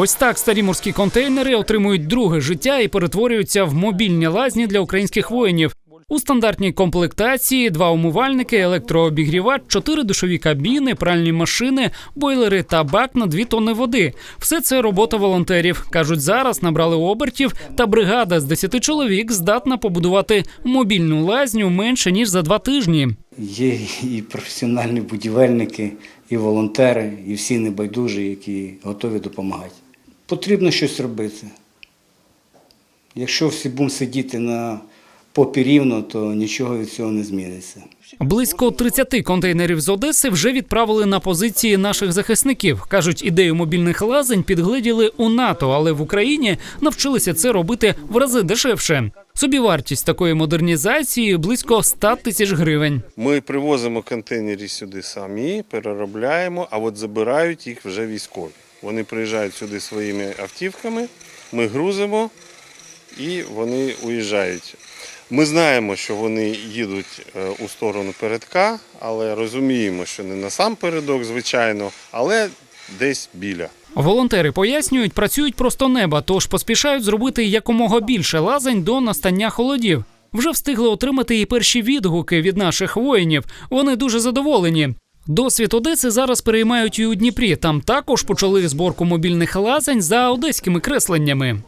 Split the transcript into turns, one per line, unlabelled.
Ось так старі морські контейнери отримують друге життя і перетворюються в мобільні лазні для українських воїнів. У стандартній комплектації два умивальники, електрообігрівач, чотири душові кабіни, пральні машини, бойлери та бак на дві тонни води. Все це робота волонтерів. кажуть, зараз набрали обертів, та бригада з 10 чоловік здатна побудувати мобільну лазню менше ніж за два тижні.
Є і професіональні будівельники, і волонтери, і всі небайдужі, які готові допомагати. Потрібно щось робити. Якщо всі будемо сидіти на попі рівно, то нічого від цього не зміниться.
Близько 30 контейнерів з Одеси вже відправили на позиції наших захисників. кажуть, ідею мобільних лазень підгледіли у НАТО, але в Україні навчилися це робити в рази дешевше. Собівартість такої модернізації близько 100 тисяч гривень.
Ми привозимо контейнери сюди самі, переробляємо, а от забирають їх вже військові. Вони приїжджають сюди своїми автівками, ми грузимо і вони уїжджають. Ми знаємо, що вони їдуть е, у сторону передка, але розуміємо, що не на сам передок, звичайно, але десь біля.
Волонтери пояснюють, працюють просто неба, тож поспішають зробити якомога більше лазень до настання холодів. Вже встигли отримати і перші відгуки від наших воїнів. Вони дуже задоволені. Досвід Одеси зараз переймають і у Дніпрі. Там також почали зборку мобільних лазень за одеськими кресленнями.